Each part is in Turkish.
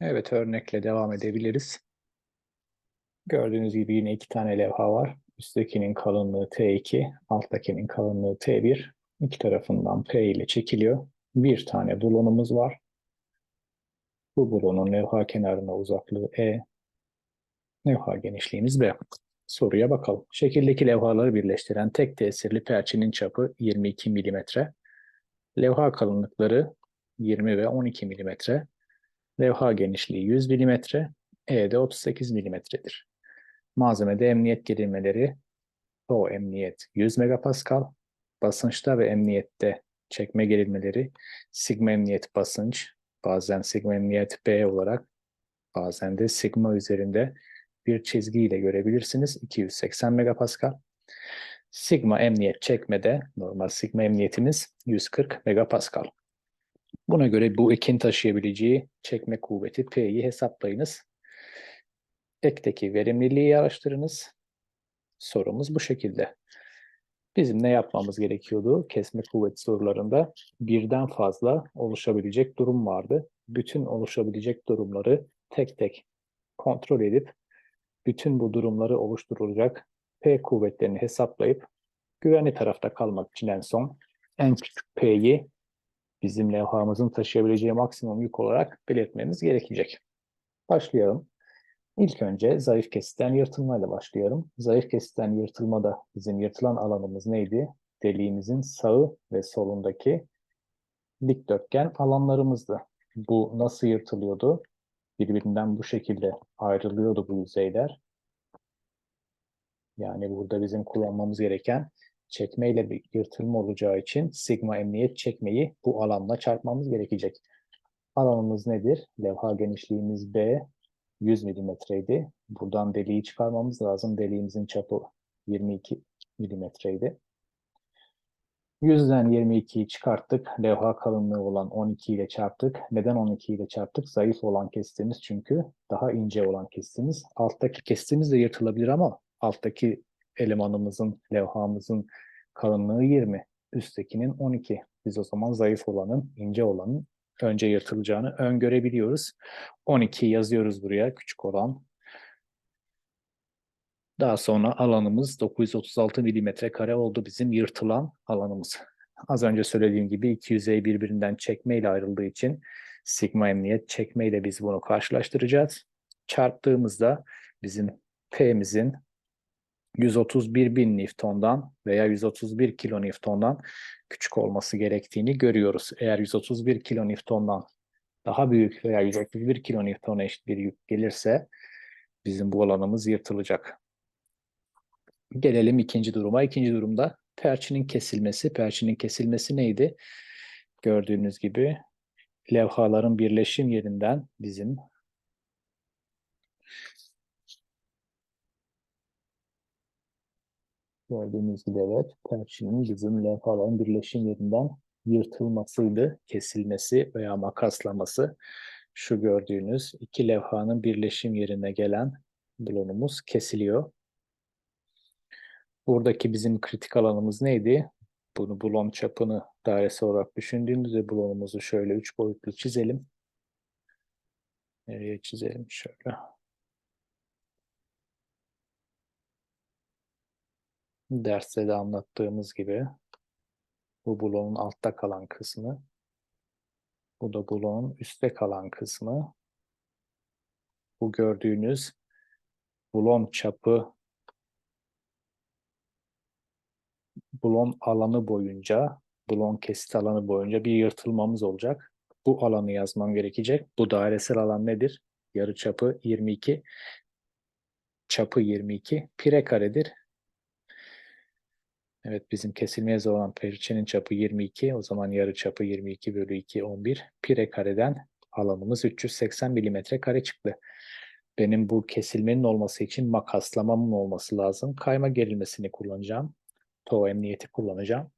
Evet, örnekle devam edebiliriz. Gördüğünüz gibi yine iki tane levha var. Üsttekinin kalınlığı T2, alttakinin kalınlığı T1. İki tarafından P ile çekiliyor. Bir tane bulonumuz var. Bu bulonun levha kenarına uzaklığı E. Levha genişliğimiz B. Soruya bakalım. Şekildeki levhaları birleştiren tek tesirli perçinin çapı 22 mm. Levha kalınlıkları 20 ve 12 mm. Levha genişliği 100 mm. E de 38 mm'dir. Malzemede emniyet gerilmeleri o emniyet 100 megapascal. Basınçta ve emniyette çekme gerilmeleri sigma emniyet basınç, bazen sigma emniyet B olarak, bazen de sigma üzerinde bir çizgiyle görebilirsiniz. 280 megapascal. Sigma emniyet çekmede normal sigma emniyetimiz 140 megapascal. Buna göre bu ekin taşıyabileceği çekme kuvveti P'yi hesaplayınız. Ekteki verimliliği araştırınız. Sorumuz bu şekilde. Bizim ne yapmamız gerekiyordu? Kesme kuvveti sorularında birden fazla oluşabilecek durum vardı. Bütün oluşabilecek durumları tek tek kontrol edip bütün bu durumları oluşturulacak P kuvvetlerini hesaplayıp güvenli tarafta kalmak için en son en küçük P'yi bizim levhamızın taşıyabileceği maksimum yük olarak belirtmemiz gerekecek. Başlayalım. İlk önce zayıf kesitten yırtılmayla başlayalım. Zayıf kesitten yırtılmada bizim yırtılan alanımız neydi? Deliğimizin sağı ve solundaki dikdörtgen alanlarımızdı. Bu nasıl yırtılıyordu? Birbirinden bu şekilde ayrılıyordu bu yüzeyler. Yani burada bizim kullanmamız gereken çekmeyle bir yırtılma olacağı için sigma emniyet çekmeyi bu alanla çarpmamız gerekecek. Alanımız nedir? Levha genişliğimiz B, 100 milimetreydi. Buradan deliği çıkarmamız lazım. Deliğimizin çapı 22 milimetreydi. 100'den 22'yi çıkarttık. Levha kalınlığı olan 12 ile çarptık. Neden 12 ile çarptık? Zayıf olan kestiğimiz çünkü daha ince olan kestiğimiz. Alttaki kestiğimiz de yırtılabilir ama alttaki elemanımızın, levhamızın kalınlığı 20. Üsttekinin 12. Biz o zaman zayıf olanın, ince olanın önce yırtılacağını öngörebiliyoruz. 12 yazıyoruz buraya küçük olan. Daha sonra alanımız 936 milimetre kare oldu bizim yırtılan alanımız. Az önce söylediğim gibi iki yüzey birbirinden çekme ile ayrıldığı için sigma emniyet çekme ile biz bunu karşılaştıracağız. Çarptığımızda bizim P'mizin 131 bin Newton'dan veya 131 kilonewton'dan küçük olması gerektiğini görüyoruz. Eğer 131 kilonewton'dan daha büyük veya 131 kilonewton'a eşit bir yük gelirse bizim bu alanımız yırtılacak. Gelelim ikinci duruma. İkinci durumda perçinin kesilmesi. Perçinin kesilmesi neydi? Gördüğünüz gibi levhaların birleşim yerinden bizim Gördüğünüz gibi evet, perçinin bizim levhaların birleşim yerinden yırtılmasıydı, kesilmesi veya makaslaması. Şu gördüğünüz iki levhanın birleşim yerine gelen bulonumuz kesiliyor. Buradaki bizim kritik alanımız neydi? Bunu bulon çapını dairesi olarak düşündüğümüzde bulonumuzu şöyle üç boyutlu çizelim. Nereye çizelim? Şöyle. Derste de anlattığımız gibi bu bloğun altta kalan kısmı, bu da bloğun üstte kalan kısmı. Bu gördüğünüz bulon çapı bulon alanı boyunca, bulon kesit alanı boyunca bir yırtılmamız olacak. Bu alanı yazmam gerekecek. Bu dairesel alan nedir? Yarı çapı 22, çapı 22, pire karedir. Evet bizim kesilmeye olan periçenin çapı 22. O zaman yarı çapı 22 bölü 2 11. Pire kareden alanımız 380 milimetre kare çıktı. Benim bu kesilmenin olması için makaslamamın olması lazım. Kayma gerilmesini kullanacağım. TOW emniyeti kullanacağım.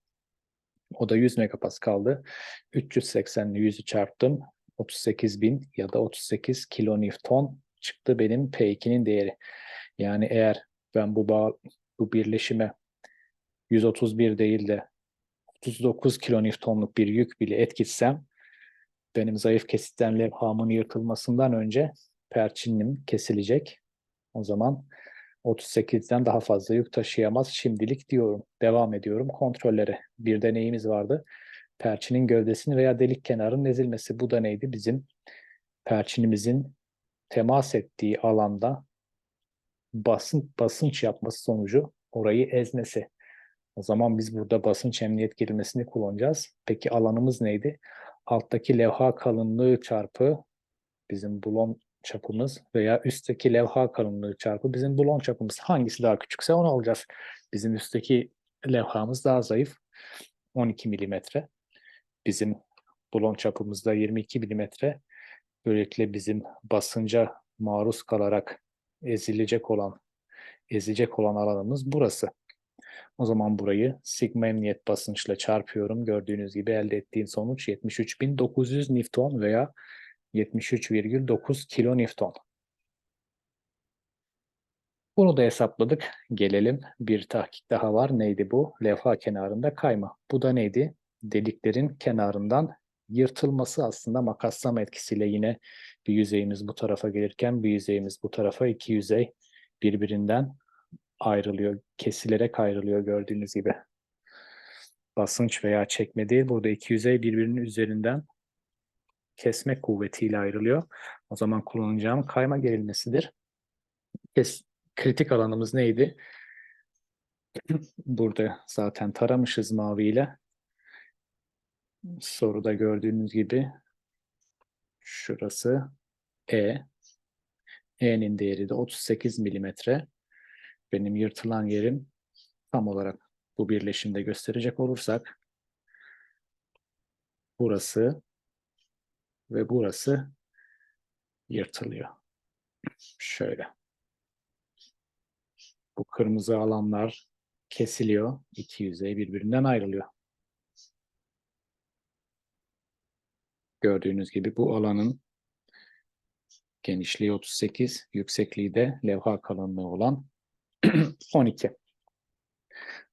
O da 100 megapascal'dı. 380 ile 100'ü çarptım. 38 bin ya da 38 kilonewton çıktı benim P2'nin değeri. Yani eğer ben bu bağ, bu birleşime 131 değil de 39 kilonewtonluk bir yük bile etkitsem benim zayıf kesitten levhamın yırtılmasından önce perçinim kesilecek. O zaman 38'den daha fazla yük taşıyamaz şimdilik diyorum. Devam ediyorum kontrollere. Bir deneyimiz vardı. Perçinin gövdesini veya delik kenarının ezilmesi. Bu da neydi? Bizim perçinimizin temas ettiği alanda basın, basınç yapması sonucu orayı ezmesi. O zaman biz burada basınç emniyet gerilmesini kullanacağız. Peki alanımız neydi? Alttaki levha kalınlığı çarpı bizim bulon çapımız veya üstteki levha kalınlığı çarpı bizim bulon çapımız. Hangisi daha küçükse onu alacağız. Bizim üstteki levhamız daha zayıf. 12 milimetre. Bizim bulon çapımız da 22 milimetre. Böylelikle bizim basınca maruz kalarak ezilecek olan ezecek olan alanımız burası. O zaman burayı sigma emniyet basınçla çarpıyorum. Gördüğünüz gibi elde ettiğim sonuç 73.900 Newton veya 73,9 kilonewton. Bunu da hesapladık. Gelelim bir tahkik daha var. Neydi bu? Levha kenarında kayma. Bu da neydi? Deliklerin kenarından yırtılması aslında makaslama etkisiyle yine bir yüzeyimiz bu tarafa gelirken bir yüzeyimiz bu tarafa iki yüzey birbirinden ayrılıyor, kesilerek ayrılıyor gördüğünüz gibi. Basınç veya çekme değil, burada iki yüzey birbirinin üzerinden kesme kuvvetiyle ayrılıyor. O zaman kullanacağım kayma gerilmesidir. Kes, kritik alanımız neydi? Burada zaten taramışız maviyle. Soruda gördüğünüz gibi şurası E. E'nin değeri de 38 milimetre. Benim yırtılan yerim tam olarak bu birleşimde gösterecek olursak burası ve burası yırtılıyor. Şöyle. Bu kırmızı alanlar kesiliyor. İki yüzey birbirinden ayrılıyor. Gördüğünüz gibi bu alanın genişliği 38, yüksekliği de levha kalınlığı olan 12.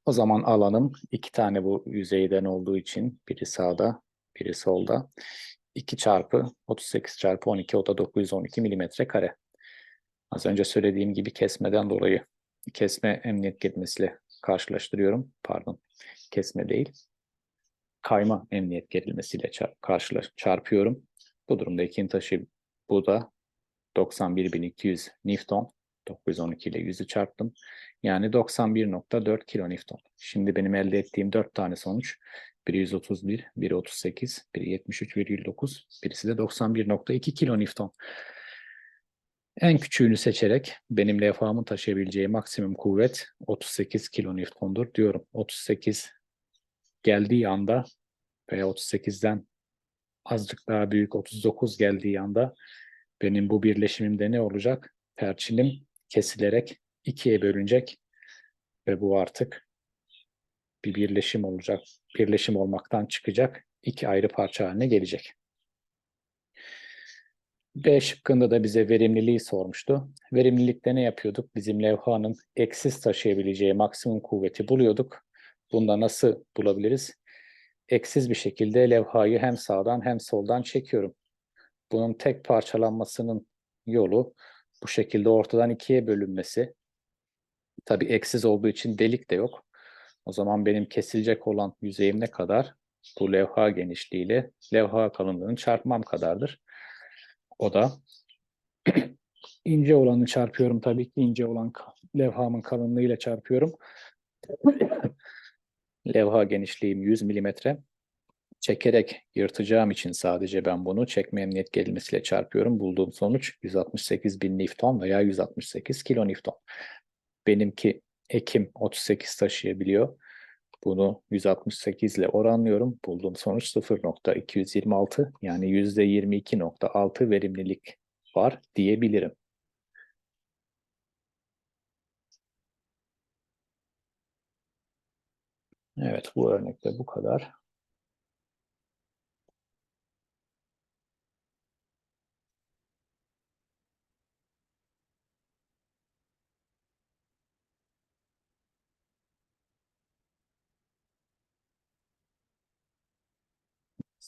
O zaman alanım iki tane bu yüzeyden olduğu için biri sağda, biri solda. 2 çarpı 38 çarpı 12 o da 912 milimetre kare. Az önce söylediğim gibi kesmeden dolayı kesme emniyet gerilmesiyle karşılaştırıyorum. Pardon, kesme değil. Kayma emniyet gerilmesiyle çarpıyorum. Bu durumda ikinci taşı bu da 91.200 Newton. 912 ile 100'ü çarptım. Yani 91.4 kilonewton. Şimdi benim elde ettiğim 4 tane sonuç. Biri 131, biri 38, biri 73,9, birisi de 91.2 kilonewton. En küçüğünü seçerek benim levhamın taşıyabileceği maksimum kuvvet 38 kilonewtondur diyorum. 38 geldiği anda veya 38'den azıcık daha büyük 39 geldiği anda benim bu birleşimimde ne olacak? Perçinim kesilerek ikiye bölünecek ve bu artık bir birleşim olacak. Birleşim olmaktan çıkacak. iki ayrı parça haline gelecek. B şıkkında da bize verimliliği sormuştu. Verimlilikte ne yapıyorduk? Bizim levhanın eksiz taşıyabileceği maksimum kuvveti buluyorduk. Bunda nasıl bulabiliriz? Eksiz bir şekilde levhayı hem sağdan hem soldan çekiyorum. Bunun tek parçalanmasının yolu bu şekilde ortadan ikiye bölünmesi. Tabii eksiz olduğu için delik de yok. O zaman benim kesilecek olan yüzeyim ne kadar? Bu levha genişliğiyle levha kalınlığını çarpmam kadardır. O da ince olanı çarpıyorum tabii ki ince olan levhamın kalınlığıyla çarpıyorum. levha genişliğim 100 milimetre. Çekerek yırtacağım için sadece ben bunu çekme emniyet gerilmesiyle çarpıyorum. Bulduğum sonuç 168 bin Newton veya 168 kilonewton. Benimki Ekim 38 taşıyabiliyor. Bunu 168 ile oranlıyorum. Bulduğum sonuç 0.226 yani %22.6 verimlilik var diyebilirim. Evet bu örnekte bu kadar.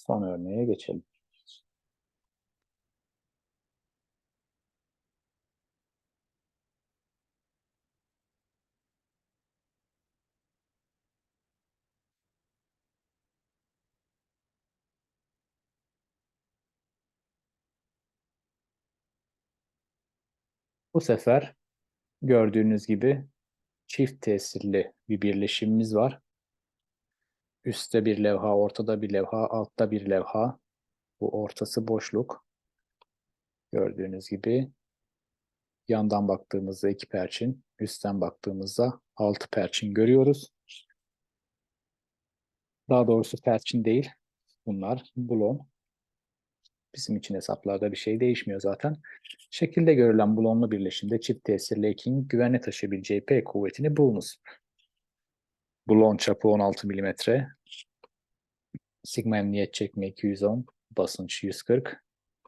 Son örneğe geçelim. Bu sefer gördüğünüz gibi çift tesirli bir birleşimimiz var. Üstte bir levha, ortada bir levha, altta bir levha. Bu ortası boşluk. Gördüğünüz gibi yandan baktığımızda iki perçin, üstten baktığımızda altı perçin görüyoruz. Daha doğrusu perçin değil. Bunlar bulon. Bizim için hesaplarda bir şey değişmiyor zaten. Şekilde görülen bulonlu birleşimde çift tesirli ekinin güvenle taşıyabileceği P kuvvetini bulunuz. Bulon çapı 16 mm. Sigma emniyet çekme 210. Basınç 140.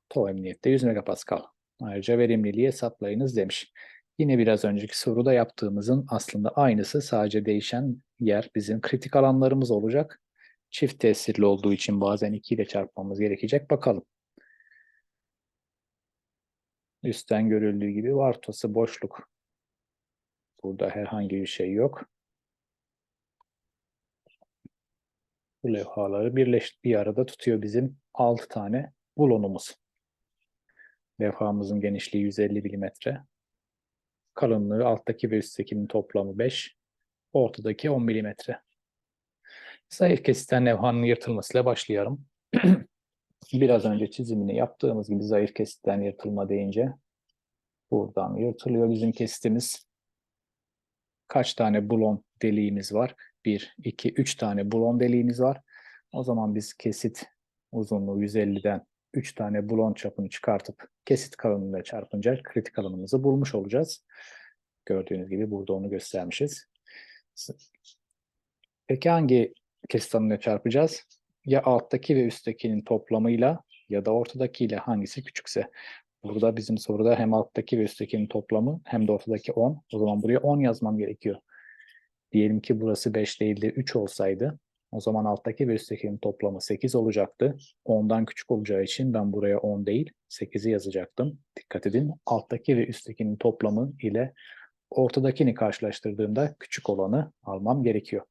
TOW emniyette 100 megapascal. Ayrıca verimliliği hesaplayınız demiş. Yine biraz önceki soruda yaptığımızın aslında aynısı sadece değişen yer bizim kritik alanlarımız olacak. Çift tesirli olduğu için bazen 2 ile çarpmamız gerekecek. Bakalım. Üstten görüldüğü gibi vartosu boşluk. Burada herhangi bir şey yok. Bu levhaları birleş bir arada tutuyor bizim 6 tane bulonumuz. Levhamızın genişliği 150 mm. Kalınlığı alttaki ve üsttekinin toplamı 5. Ortadaki 10 mm. Zayıf kesitten levhanın yırtılmasıyla başlayalım. Biraz önce çizimini yaptığımız gibi zayıf kesitten yırtılma deyince buradan yırtılıyor bizim kesitimiz. Kaç tane bulon deliğimiz var? 1, 2, 3 tane bulon deliğimiz var. O zaman biz kesit uzunluğu 150'den 3 tane bulon çapını çıkartıp kesit kalınlığıyla çarpınca kritik alanımızı bulmuş olacağız. Gördüğünüz gibi burada onu göstermişiz. Peki hangi kesit alanıyla çarpacağız? Ya alttaki ve üsttekinin toplamıyla ya da ortadakiyle hangisi küçükse. Burada bizim soruda hem alttaki ve üsttekinin toplamı hem de ortadaki 10. O zaman buraya 10 yazmam gerekiyor. Diyelim ki burası 5 değil de 3 olsaydı o zaman alttaki ve üsttekinin toplamı 8 olacaktı. 10'dan küçük olacağı için ben buraya 10 değil 8'i yazacaktım. Dikkat edin alttaki ve üsttekinin toplamı ile ortadakini karşılaştırdığımda küçük olanı almam gerekiyor.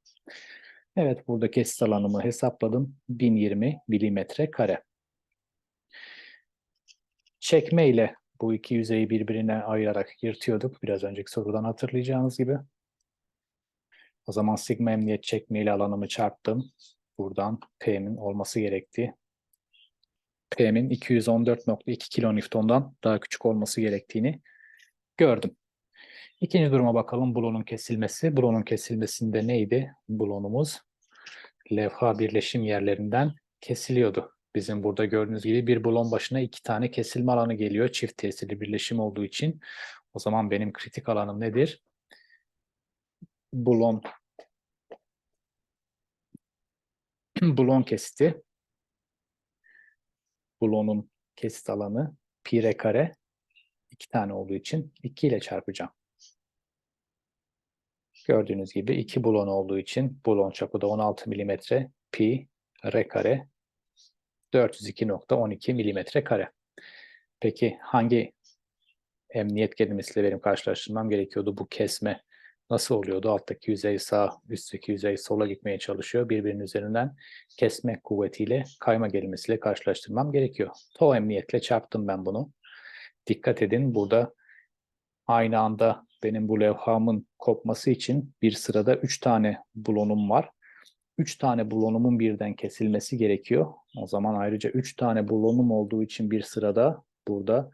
Evet burada kesit alanımı hesapladım. 1020 milimetre kare. Çekme ile bu iki yüzeyi birbirine ayırarak yırtıyorduk. Biraz önceki sorudan hatırlayacağınız gibi. O zaman sigma emniyet çekme ile alanımı çarptım. Buradan P'min olması gerekti. P'min 214.2 kilonewton'dan daha küçük olması gerektiğini gördüm. İkinci duruma bakalım. Bulonun kesilmesi. Bulonun kesilmesinde neydi? Bulonumuz levha birleşim yerlerinden kesiliyordu. Bizim burada gördüğünüz gibi bir bulon başına iki tane kesilme alanı geliyor. Çift tesirli birleşim olduğu için. O zaman benim kritik alanım nedir? Bulon bulon kesiti. Bulonun kesit alanı pi r kare iki tane olduğu için 2 ile çarpacağım. Gördüğünüz gibi iki bulon olduğu için bulon çapı da 16 mm pi r kare 402.12 mm kare. Peki hangi emniyet kelimesiyle benim karşılaştırmam gerekiyordu? Bu kesme nasıl oluyordu? Alttaki yüzey sağ, üstteki yüzey sola gitmeye çalışıyor. Birbirinin üzerinden kesme kuvvetiyle kayma kelimesiyle karşılaştırmam gerekiyor. To emniyetle çarptım ben bunu. Dikkat edin burada aynı anda benim bu levhamın kopması için bir sırada 3 tane bulonum var. 3 tane bulonumun birden kesilmesi gerekiyor. O zaman ayrıca 3 tane bulonum olduğu için bir sırada burada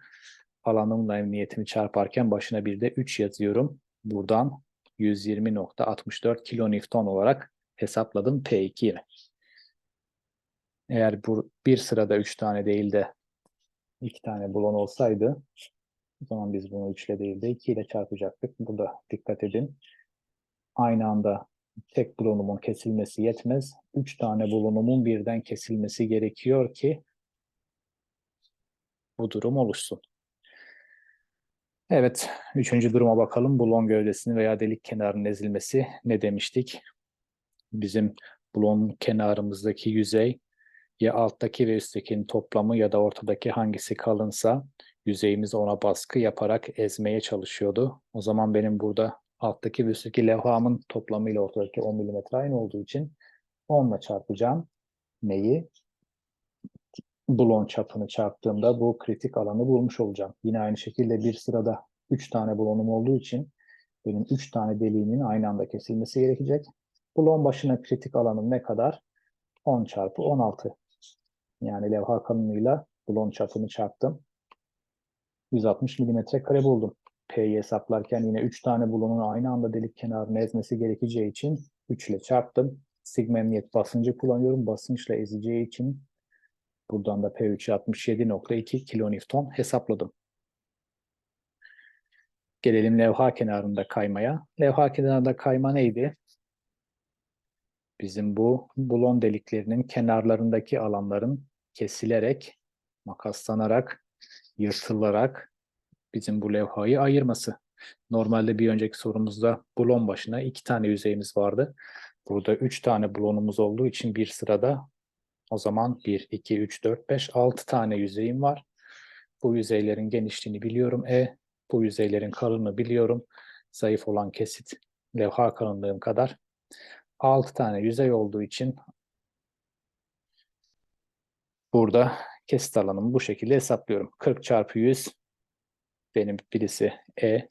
alanımla emniyetimi çarparken başına bir de 3 yazıyorum. Buradan 120.64 kilonewton olarak hesapladım P2'yi. Eğer bu bir sırada 3 tane değil de 2 tane bulon olsaydı o zaman biz bunu 3 ile değil de 2 ile çarpacaktık. Burada dikkat edin. Aynı anda tek bulunumun kesilmesi yetmez. 3 tane bulunumun birden kesilmesi gerekiyor ki bu durum oluşsun. Evet, üçüncü duruma bakalım. Bulon gövdesinin veya delik kenarının ezilmesi ne demiştik? Bizim bulon kenarımızdaki yüzey ya alttaki ve üsttekinin toplamı ya da ortadaki hangisi kalınsa yüzeyimiz ona baskı yaparak ezmeye çalışıyordu. O zaman benim burada alttaki ve üstteki levhamın toplamıyla ortadaki 10 mm aynı olduğu için 10 ile çarpacağım. Neyi? Bulon çapını çarptığımda bu kritik alanı bulmuş olacağım. Yine aynı şekilde bir sırada 3 tane blonum olduğu için benim 3 tane deliğimin aynı anda kesilmesi gerekecek. Blon başına kritik alanım ne kadar? 10 çarpı 16. Yani levha kalınlığıyla blon çapını çarptım. 160 milimetre kare buldum. P'yi hesaplarken yine 3 tane blonun aynı anda delik kenarını ezmesi gerekeceği için 3 ile çarptım. Sigma emniyet basıncı kullanıyorum. Basınçla ezeceği için buradan da P3'ü 67.2 kilonewton hesapladım. Gelelim levha kenarında kaymaya. Levha kenarında kayma neydi? Bizim bu bulon deliklerinin kenarlarındaki alanların kesilerek, makaslanarak, yırtılarak bizim bu levhayı ayırması. Normalde bir önceki sorumuzda bulon başına iki tane yüzeyimiz vardı. Burada üç tane bulonumuz olduğu için bir sırada o zaman 1, 2, 3, 4, 5, 6 tane yüzeyim var. Bu yüzeylerin genişliğini biliyorum. E, bu yüzeylerin kalınlığını biliyorum. Zayıf olan kesit levha kalınlığım kadar. 6 tane yüzey olduğu için burada kesit alanımı bu şekilde hesaplıyorum. 40 çarpı 100 benim birisi E.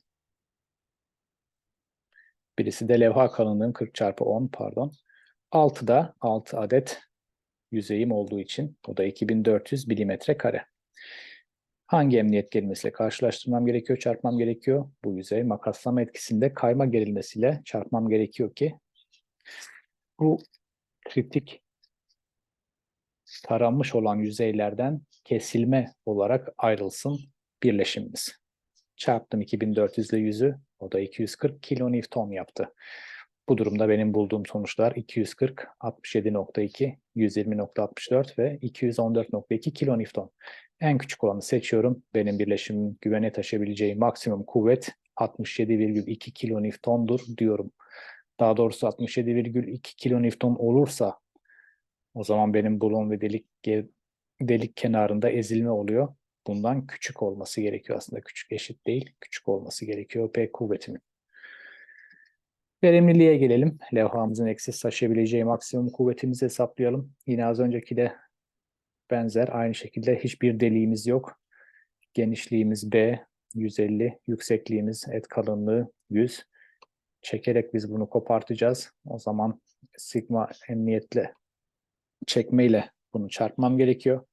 Birisi de levha kalınlığım 40 çarpı 10 pardon. 6 da 6 adet yüzeyim olduğu için o da 2400 milimetre kare. Hangi emniyet gerilmesiyle karşılaştırmam gerekiyor, çarpmam gerekiyor? Bu yüzey makaslama etkisinde kayma gerilmesiyle çarpmam gerekiyor ki bu kritik taranmış olan yüzeylerden kesilme olarak ayrılsın birleşimimiz. Çarptım 2400 ile 100'ü, o da 240 kilonewton yaptı. Bu durumda benim bulduğum sonuçlar 240, 67.2, 120.64 ve 214.2 kilonewton. En küçük olanı seçiyorum. Benim birleşimim güvene taşıyabileceği maksimum kuvvet 67,2 kilonewtondur diyorum. Daha doğrusu 67,2 kilonewton olursa o zaman benim bulon ve delik delik kenarında ezilme oluyor. Bundan küçük olması gerekiyor aslında. Küçük eşit değil. Küçük olması gerekiyor P kuvvetimin. Verimliliğe gelelim. Levhamızın eksiz taşıyabileceği maksimum kuvvetimizi hesaplayalım. Yine az önceki de benzer. Aynı şekilde hiçbir deliğimiz yok. Genişliğimiz B, 150. Yüksekliğimiz et kalınlığı 100. Çekerek biz bunu kopartacağız. O zaman sigma emniyetle çekmeyle bunu çarpmam gerekiyor.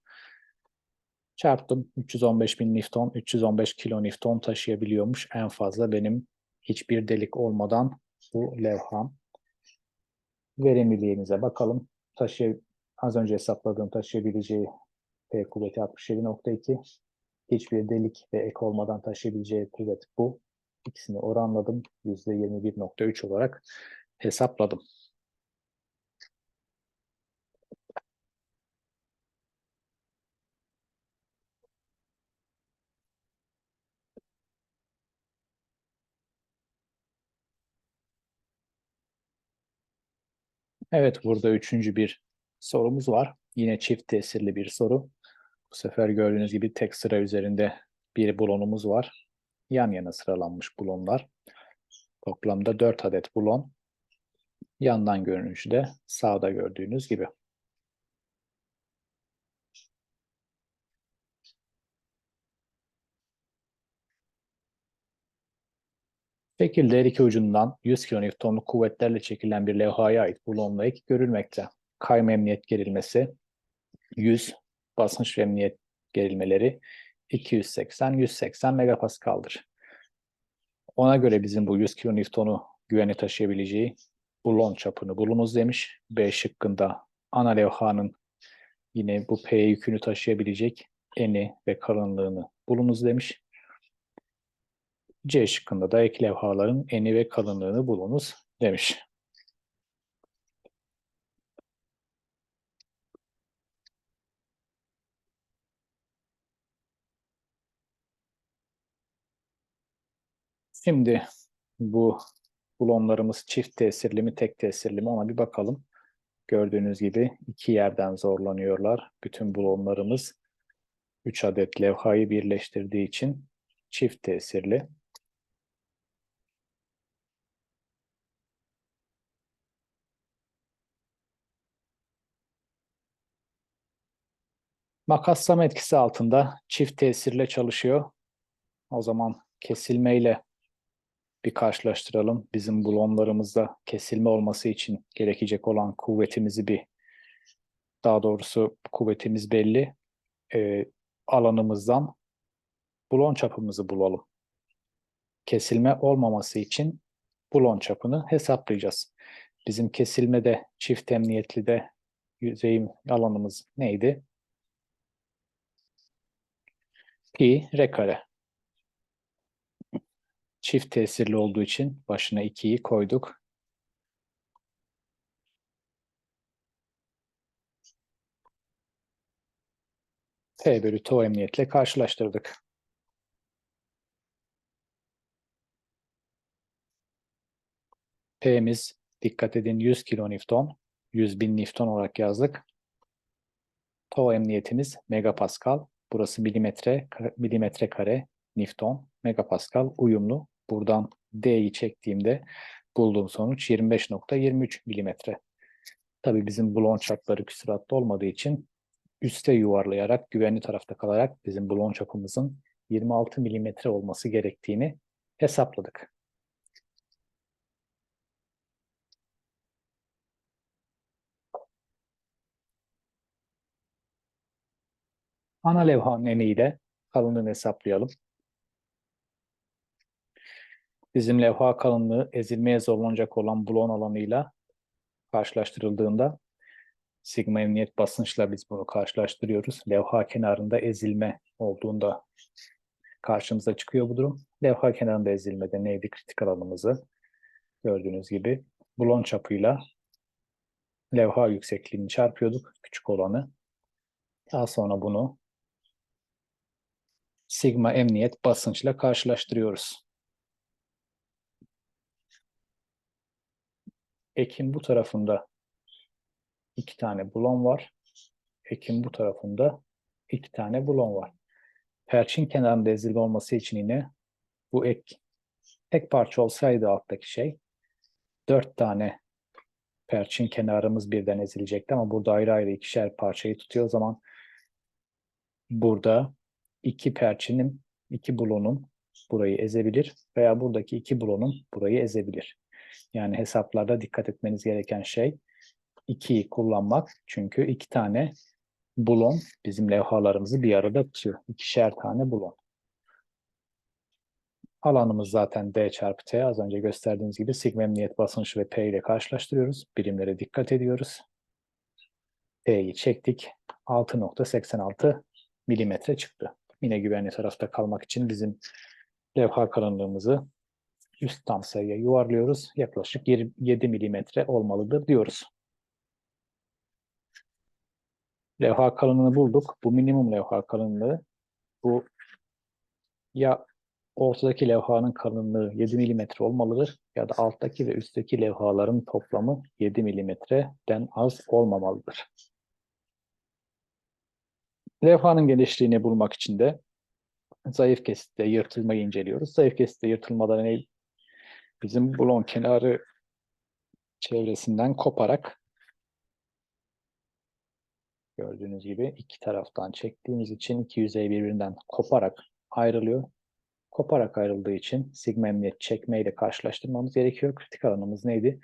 Çarptım 315 bin Newton, 315 kilo Newton taşıyabiliyormuş en fazla benim hiçbir delik olmadan bu levham. Verimliliğimize bakalım. Taşı, az önce hesapladığım taşıyabileceği P kuvveti 67.2. Hiçbir delik ve ek olmadan taşıyabileceği kuvvet bu. İkisini oranladım. %21.3 olarak hesapladım. Evet, burada üçüncü bir sorumuz var. Yine çift tesirli bir soru. Bu sefer gördüğünüz gibi tek sıra üzerinde bir bulonumuz var. Yan yana sıralanmış bulonlar. Toplamda 4 adet bulon. Yandan görünüşü de sağda gördüğünüz gibi. Şekilde her iki ucundan 100 kN'luk kuvvetlerle çekilen bir levhaya ait bulonlu ek görülmekte. Kayma emniyet gerilmesi 100, basınç ve emniyet gerilmeleri 280-180 megapaskaldır. Ona göre bizim bu 100 kilonewton'u güvene taşıyabileceği bulon çapını bulunuz demiş. B şıkkında ana levhanın yine bu P yükünü taşıyabilecek eni ve kalınlığını bulunuz demiş. C şıkkında da ek levhaların eni ve kalınlığını bulunuz demiş. Şimdi bu bulonlarımız çift tesirli mi, tek tesirli mi ona bir bakalım. Gördüğünüz gibi iki yerden zorlanıyorlar. Bütün bulonlarımız 3 adet levhayı birleştirdiği için çift tesirli. Makaslama etkisi altında çift tesirle çalışıyor. O zaman kesilmeyle bir karşılaştıralım. Bizim bulonlarımızda kesilme olması için gerekecek olan kuvvetimizi bir daha doğrusu kuvvetimiz belli. Ee, alanımızdan bulon çapımızı bulalım. Kesilme olmaması için bulon çapını hesaplayacağız. Bizim kesilmede çift emniyetli de yüzeyim alanımız neydi? Pi r kare. Çift tesirli olduğu için başına 2'yi koyduk. P bölü tau emniyetle karşılaştırdık. P'miz dikkat edin 100 kilonewton, 100 bin Newton olarak yazdık. Tau emniyetimiz megapascal. Burası milimetre, milimetre kare Newton, megapascal uyumlu. Buradan D'yi çektiğimde bulduğum sonuç 25.23 milimetre. Tabii bizim bulon çapları küsuratlı olmadığı için üste yuvarlayarak, güvenli tarafta kalarak bizim bulon çapımızın 26 milimetre olması gerektiğini hesapladık. Ana levhanın eniyle kalınlığını hesaplayalım. Bizim levha kalınlığı ezilmeye zorlanacak olan bulon alanıyla karşılaştırıldığında sigma emniyet basınçla biz bunu karşılaştırıyoruz. Levha kenarında ezilme olduğunda karşımıza çıkıyor bu durum. Levha kenarında ezilmede neydi kritik alanımızı gördüğünüz gibi bulon çapıyla levha yüksekliğini çarpıyorduk küçük olanı. Daha sonra bunu sigma emniyet basınçla karşılaştırıyoruz. Ekin bu tarafında iki tane bulon var. Ekin bu tarafında iki tane bulon var. Perçin kenarında ezilme olması için yine bu ek tek parça olsaydı alttaki şey dört tane perçin kenarımız birden ezilecekti ama burada ayrı ayrı ikişer parçayı tutuyor. O zaman burada iki perçinin, iki bulonun burayı ezebilir veya buradaki iki bulonun burayı ezebilir. Yani hesaplarda dikkat etmeniz gereken şey 2'yi kullanmak. Çünkü iki tane bulon bizim levhalarımızı bir arada tutuyor. İkişer tane bulon. Alanımız zaten D çarpı T. Az önce gösterdiğimiz gibi sigma emniyet basınç ve P ile karşılaştırıyoruz. Birimlere dikkat ediyoruz. T'yi çektik. 6.86 milimetre çıktı. Yine güvenli tarafta kalmak için bizim levha kalınlığımızı üst tam sayıya yuvarlıyoruz. Yaklaşık 7 milimetre olmalıdır diyoruz. Levha kalınlığını bulduk. Bu minimum levha kalınlığı. Bu ya ortadaki levhanın kalınlığı 7 milimetre olmalıdır ya da alttaki ve üstteki levhaların toplamı 7 milimetreden az olmamalıdır. Levhanın genişliğini bulmak için de zayıf kesitte yırtılmayı inceliyoruz. Zayıf kesitte yırtılmada ne? Bizim bulon kenarı çevresinden koparak gördüğünüz gibi iki taraftan çektiğimiz için iki yüzey birbirinden koparak ayrılıyor. Koparak ayrıldığı için sigma emniyet çekme ile karşılaştırmamız gerekiyor. Kritik alanımız neydi?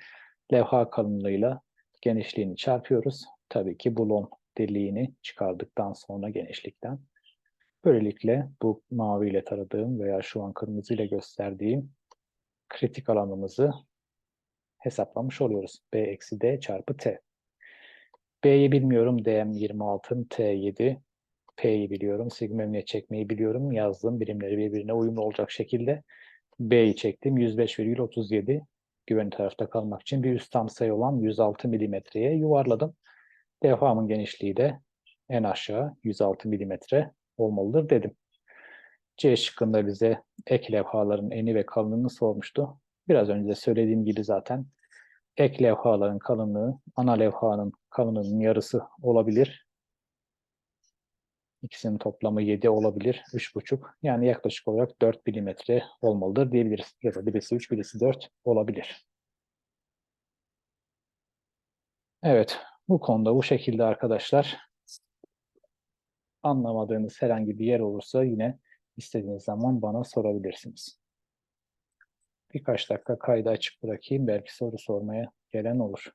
Levha kalınlığıyla genişliğini çarpıyoruz. Tabii ki bulon deliğini çıkardıktan sonra genişlikten. Böylelikle bu mavi ile taradığım veya şu an kırmızı ile gösterdiğim kritik alanımızı hesaplamış oluyoruz. B eksi D çarpı T. B'yi bilmiyorum. DM 26, T7. P'yi biliyorum. Sigma emniyet çekmeyi biliyorum. Yazdığım birimleri birbirine uyumlu olacak şekilde B'yi çektim. 105,37 güvenli tarafta kalmak için bir üst tam sayı olan 106 milimetreye yuvarladım. Levhamın genişliği de en aşağı 106 milimetre olmalıdır dedim. C şıkkında bize ek levhaların eni ve kalınlığını sormuştu. Biraz önce de söylediğim gibi zaten ek levhaların kalınlığı ana levhanın kalınlığının yarısı olabilir. İkisinin toplamı 7 olabilir. 3,5 yani yaklaşık olarak 4 milimetre olmalıdır diyebiliriz. Ya da birisi 3 birisi 4 olabilir. Evet bu konuda bu şekilde arkadaşlar anlamadığınız herhangi bir yer olursa yine İstediğiniz zaman bana sorabilirsiniz. Birkaç dakika kaydı açık bırakayım. Belki soru sormaya gelen olur.